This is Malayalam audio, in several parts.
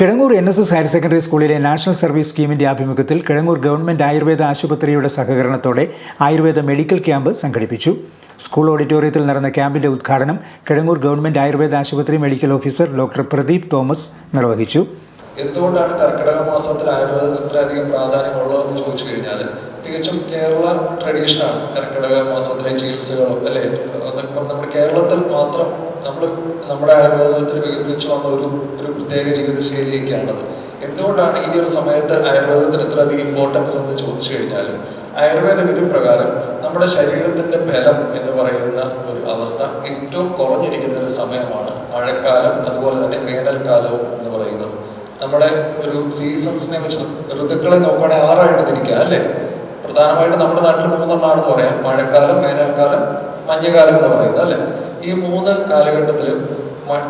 Kizhangoor N S S higher secondary സ്കൂളിലെ നാഷണൽ സർവീസ് സ്കീമിന്റെ ആഭിമുഖ്യത്തിൽ കിഴങ്ങൂർ ഗവൺമെന്റ് ആയുർവേദ ആശുപത്രിയുടെ സഹകരണത്തോടെ ആയുർവേദ മെഡിക്കൽ ക്യാമ്പ് സംഘടിപ്പിച്ചു. സ്കൂൾ ഓഡിറ്റോറിയത്തിൽ നടന്ന ക്യാമ്പിന്റെ ഉദ്ഘാടനം കിഴങ്ങൂർ ഗവൺമെന്റ് ആയുർവേദ ആശുപത്രി medical officer doctor Pradeep Thomas നിർവഹിച്ചു. എന്തുകൊണ്ടാണ് കർക്കിടക മാസത്തിൽ ആയുർവേദം ഇത്രയധികം പ്രാധാന്യമുള്ളതെന്ന് ചോദിച്ചു കഴിഞ്ഞാൽ തികച്ചും കേരള ട്രഡീഷനാണ് കർക്കിടക മാസത്തിലെ ചികിത്സകളും അല്ലേ? നമ്മുടെ കേരളത്തിൽ മാത്രം നമ്മൾ നമ്മുടെ ആയുർവേദത്തിൽ വികസിച്ചു വന്ന ഒരു ഒരു പ്രത്യേക ജീവിതശൈലിയൊക്കെയാണത്. എന്തുകൊണ്ടാണ് ഈ ഒരു സമയത്ത് ആയുർവേദത്തിന് ഇത്രയധികം ഇമ്പോർട്ടൻസ് എന്ന് ചോദിച്ചു കഴിഞ്ഞാൽ ആയുർവേദ വിധി പ്രകാരം നമ്മുടെ ശരീരത്തിന്റെ ബലം എന്ന് പറയുന്ന ഒരു അവസ്ഥ ഏറ്റവും കുറഞ്ഞിരിക്കുന്ന ഒരു സമയമാണ് മഴക്കാലം അതുപോലെ തന്നെ വേനൽക്കാലവും എന്ന് പറയുന്നത്. നമ്മുടെ ഒരു സീസൺസിനെ വെച്ച് ഋതുക്കളെ നോക്കുകയാണെങ്കിൽ ആറായിട്ട് തിരിക്കുക അല്ലേ? പ്രധാനമായിട്ട് നമ്മുടെ നാട്ടിൽ മൂന്നെണ്ണമാണെന്ന് പറയാം. മഴക്കാലം വേനൽക്കാലം മഞ്ഞുകാലം എന്ന് പറയുന്നത് അല്ലേ? ഈ മൂന്ന് കാലഘട്ടത്തിലും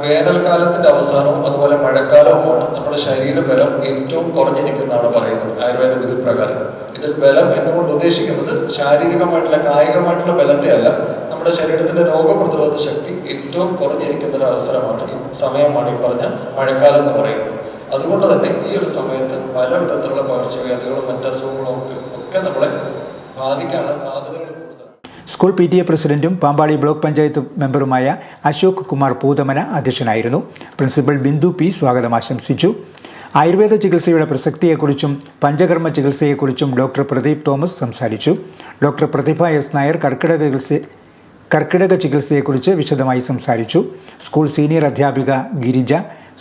വേനൽക്കാലത്തിന്റെ അവസാനവും അതുപോലെ മഴക്കാലവുമാണ് നമ്മുടെ ശരീരബലം ഏറ്റവും കുറഞ്ഞിരിക്കുന്നതാണ് പറയുന്നത് ആയുർവേദ വിധി പ്രകാരം. ഇതിൽ ബലം എന്നുകൊണ്ട് ഉദ്ദേശിക്കുന്നത് ശാരീരികമായിട്ടുള്ള കായികമായിട്ടുള്ള ബലത്തെ അല്ല നമ്മുടെ ശരീരത്തിന്റെ രോഗപ്രതിരോധ ശക്തി ഏറ്റവും കുറഞ്ഞിരിക്കുന്ന ഒരു അവസരമാണ് ഈ സമയമാണ് ഈ പറഞ്ഞ മഴക്കാലം എന്ന് പറയുന്നത്. അതുകൊണ്ട് തന്നെ ഈ ഒരു സമയത്ത് പല വിധത്തിലുള്ള പകർച്ചവ്യാധികളും മറ്റസുഖങ്ങളും ഒക്കെ നമ്മളെ ബാധിക്കാനുള്ള സാധ്യതകൾ സ്കൂൾ പി ടി എ പ്രസിഡന്റും പാമ്പാടി ബ്ലോക്ക് പഞ്ചായത്ത് മെമ്പറുമായ അശോക് കുമാർ പൂതമന അധ്യക്ഷനായിരുന്നു. പ്രിൻസിപ്പൽ ബിന്ദു പി സ്വാഗതം ആശംസിച്ചു. ആയുർവേദ ചികിത്സയുടെ പ്രസക്തിയെക്കുറിച്ചും പഞ്ചകർമ്മ ചികിത്സയെക്കുറിച്ചും ഡോക്ടർ പ്രദീപ് തോമസ് സംസാരിച്ചു. ഡോക്ടർ പ്രതിഭ എസ് നായർ കർക്കിടക ചികിത്സ കർക്കിടക ചികിത്സയെക്കുറിച്ച് വിശദമായി സംസാരിച്ചു. സ്കൂൾ സീനിയർ അധ്യാപിക Girija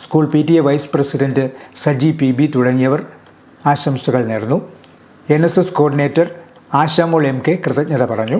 school P T A vice president Saji P B തുടങ്ങിയവർ ആശംസകൾ നേർന്നു. N S S coordinator Ashamol M K കൃതജ്ഞത പറഞ്ഞു.